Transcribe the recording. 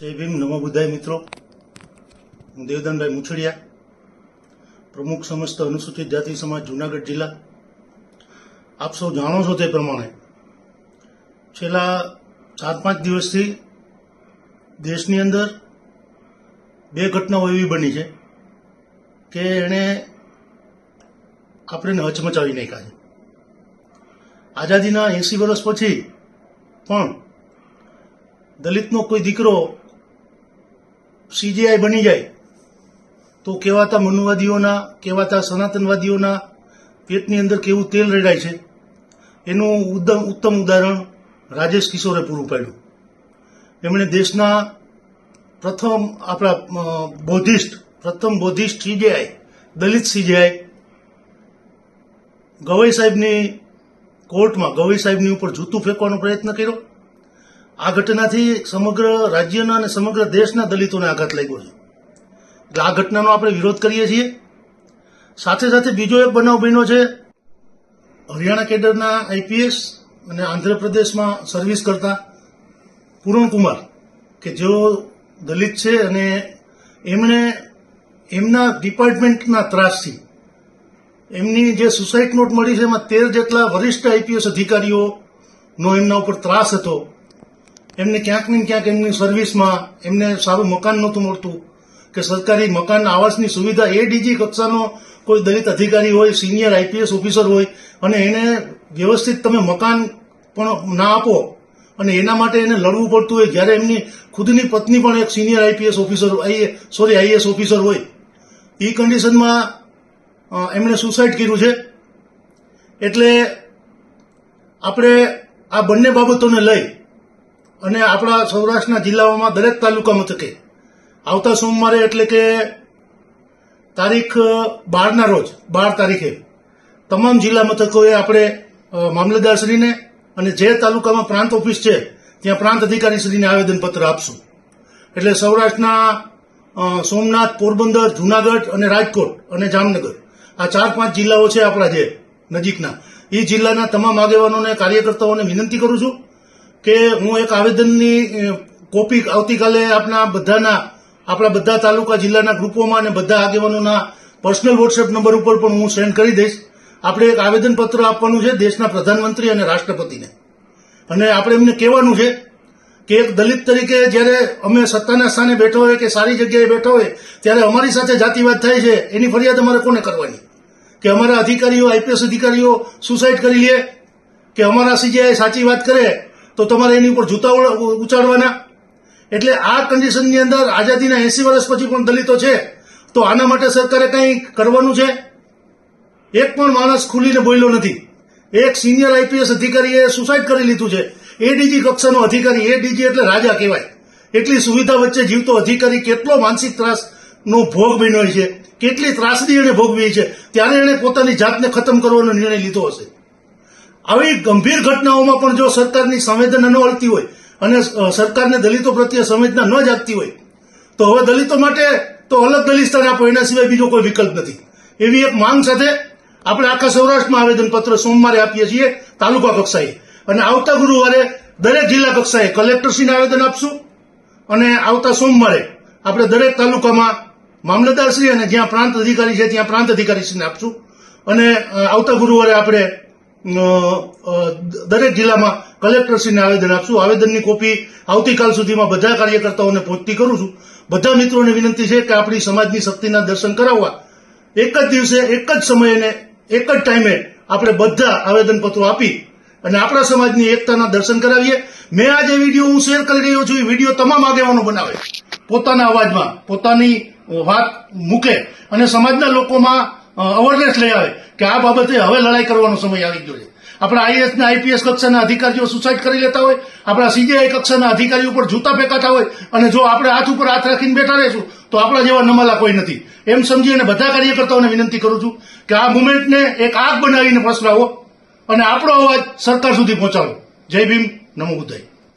જય ભીમ, નમો બુદ્ધાય મિત્રો. હું દેવદાનભાઈ મુછડિયા, પ્રમુખ સમસ્ત અનુસૂચિત જાતિ સમાજ, જુનાગઢ જિલ્લા. આપ સૌ જાણો છો તે પ્રમાણે છેલ્લા ચાર પાંચ દિવસથી દેશની અંદર બે ઘટનાઓ એવી બની છે કે એણે આપણને હચમચાવી નાખ્યા છે. આઝાદીના એંસી વર્ષ પછી પણ દલિતનો કોઈ દીકરો સીજીઆઈ બની જાય, તો કહેવાતા મનુવાદીઓના, કહેવાતા સનાતનવાદીઓના પેટની અંદર કેવું તેલ રેડાય છે? એનું ઉત્તમ ઉદાહરણ રાજેશ કિશોરે પૂરું પાડ્યું. એમણે દેશના પ્રથમ આપણા બૌદ્ધિસ્ટ પ્રથમ Buddhist CJI, Dalit CJI, Gavai સાહેબની કોર્ટમાં, ગવઈ સાહેબની ઉપર જૂતું ફેંકવાનો પ્રયત્ન કર્યો. આ ઘટનાથી સમગ્ર રાજ્યના અને સમગ્ર દેશના દલિતોને આઘાત લાગ્યો છે. એટલે આ ઘટનાનો આપણે વિરોધ કરીએ છીએ. સાથે સાથે બીજો એક બનાવ બન્યો છે. હરિયાણા કેડરના આઈપીએસ અને આંધ્રપ્રદેશમાં સર્વિસ કરતા પૂરણકુમાર કે જેઓ દલિત છે અને એમણે એમના ડિપાર્ટમેન્ટના ત્રાસથી એમની જે સુસાઇડ નોટ મળી છે એમાં તેર જેટલા વરિષ્ઠ આઈપીએસ અધિકારીઓનો એમના ઉપર ત્રાસ હતો. એમને ક્યાંક ને ક્યાંક એમની સર્વિસમાં એમને સારું મકાન નહોતું મળતું. કે સરકારી મકાન આવાસની સુવિધા એ ડીજી કક્ષાનો કોઈ દલિત અધિકારી હોય સિનિયર આઈપીએસ ઓફિસર હોય, અને એને વ્યવસ્થિત તમે મકાન પણ ના આપો, અને એના માટે એને લડવું પડતું હોય, જ્યારે એમની ખુદની પત્ની પણ એક senior IPS officer sorry IAS officer હોય. એ કન્ડિશનમાં એમણે સુસાઇડ કર્યું છે. એટલે આપણે આ બંને બાબતોને લઈ અને આપણા સૌરાષ્ટ્રના જિલ્લાઓમાં દરેક તાલુકા મથકે આવતા સોમવારે એટલે કે તારીખ બારના રોજ, બાર તારીખે, તમામ જિલ્લા મથકોએ આપણે મામલતદારશ્રીને અને જે તાલુકામાં પ્રાંત ઓફિસ છે, ત્યાં પ્રાંત અધિકારીશ્રીને આવેદનપત્ર આપશું. એટલે સૌરાષ્ટ્રના સોમનાથ, પોરબંદર, જુનાગઢ અને રાજકોટ અને જામનગર, આ ચાર પાંચ જિલ્લાઓ છે આપણા જે નજીકના. એ જિલ્લાના તમામ આગેવાનોને, કાર્યકર્તાઓને વિનંતી કરું છું કે હું એક આવેદનની કોપી આવતીકાલે આપણા બધાના, આપણા બધા તાલુકા જિલ્લાના ગ્રુપોમાં અને બધા આગેવાનોના પર્સનલ વોટ્સએપ નંબર ઉપર પણ હું સેન્ડ કરી દઈશ. આપણે એક આવેદનપત્ર આપવાનું છે દેશના પ્રધાનમંત્રી અને રાષ્ટ્રપતિને. અને આપણે એમને કહેવાનું છે કે એક દલિત તરીકે જ્યારે અમે સત્તાના સ્થાને બેઠા હોય કે સારી જગ્યાએ બેઠા હોય, ત્યારે અમારી સાથે જાતિવાદ થાય છે, એની ફરિયાદ અમારે કોને કરવાની? કે અમારા અધિકારીઓ, આઈપીએસ અધિકારીઓ સુસાઇડ કરી લે, કે અમારા સીજીઆઈ સાચી વાત કરે તો તમારે એની ઉપર જૂતા ઉચાડવાના એટલે આ કન્ડિશનની અંદર આઝાદીના એસી વર્ષ પછી પણ દલિતો છે. તો આના માટે સરકારે કંઈ કરવાનું છે? એક પણ માણસ ખુલીને બોલ્યો નથી. એક સિનિયર આઈપીએસ અધિકારીએ સુસાઇડ કરી લીધું છે. એડીજી કક્ષાનો અધિકારી એડીજી એટલે રાજા કહેવાય. એટલી સુવિધા વચ્ચે જીવતો અધિકારી કેટલો માનસિક ત્રાસનો ભોગ બન્યો છે? કેટલી ત્રાસદી એણે ભોગવી છે? ત્યારે એણે પોતાની જાતને ખતમ કરવાનો નિર્ણય લીધો હશે. આવી ગંભીર ઘટનાઓમાં પણ જો સરકારની સંવેદના ન વળતી હોય અને સરકારને દલિતો પ્રત્યે સંવેદના ન જાગતી હોય, તો હવે દલિતો માટે તો અલગ દલિસ્તાન આપો, એના સિવાય બીજો કોઈ વિકલ્પ નથી. એવી એક માંગ સાથે આપણે આખા સૌરાષ્ટ્રમાં આવેદનપત્ર સોમવારે આપીએ છીએ તાલુકા કક્ષાએ. અને આવતા ગુરુવારે દરેક જિલ્લા કક્ષાએ કલેક્ટરશ્રીને આવેદન આપશું. અને આવતા સોમવારે આપણે દરેક તાલુકામાં મામલતદારશ્રી અને જ્યાં પ્રાંત અધિકારી છે ત્યાં પ્રાંત અધિકારીશ્રીને આપશું. અને આવતા ગુરુવારે આપણે દરેક જિલ્લામાં કલેક્ટરશ્રીને આવેદન આપશું. આવેદનની કોપી આવતીકાલ સુધીમાં બધા કાર્યકર્તાઓને પહોંચતી કરું છું. બધા મિત્રોને વિનંતી છે કે આપણી સમાજની શક્તિના દર્શન કરાવવા. એક જ દિવસે, એક જ સમયે એક જ ટાઈમે આપણે બધા આવેદનપત્રો આપી અને આપણા સમાજની એકતાના દર્શન કરાવીએ. મેં આ જે વીડિયો હું શેર કરી રહ્યો છું. એ વીડિયો તમામ આગેવાનો બનાવે. પોતાના અવાજમાં, પોતાની વાત મૂકે અને સમાજના લોકોમાં અવેરનેસ લઈ આવે કે આ બાબતે હવે લડાઈ કરવાનો સમય આવી ગયો છે. આપણા આઈએસ ને આઈપીએસ કક્ષાના અધિકારીઓ સુસાઇડ કરી લેતા હોય, આપણા સીજીઆઈ કક્ષાના અધિકારીઓ ઉપર જૂતા ફેંકાતા હોય, અને જો આપણે હાથ ઉપર હાથ રાખીને બેઠા રહીશું, તો આપણા જેવા નમાલા કોઈ નથી. એમ સમજી અને બધા કાર્યકર્તાઓને વિનંતી કરું છું કે આ મુવમેન્ટને એક આગ બનાવીને પસરાવો અને આપણો અવાજ સરકાર સુધી પહોંચાડો. જય ભીમ, નમો બુદ્ધાય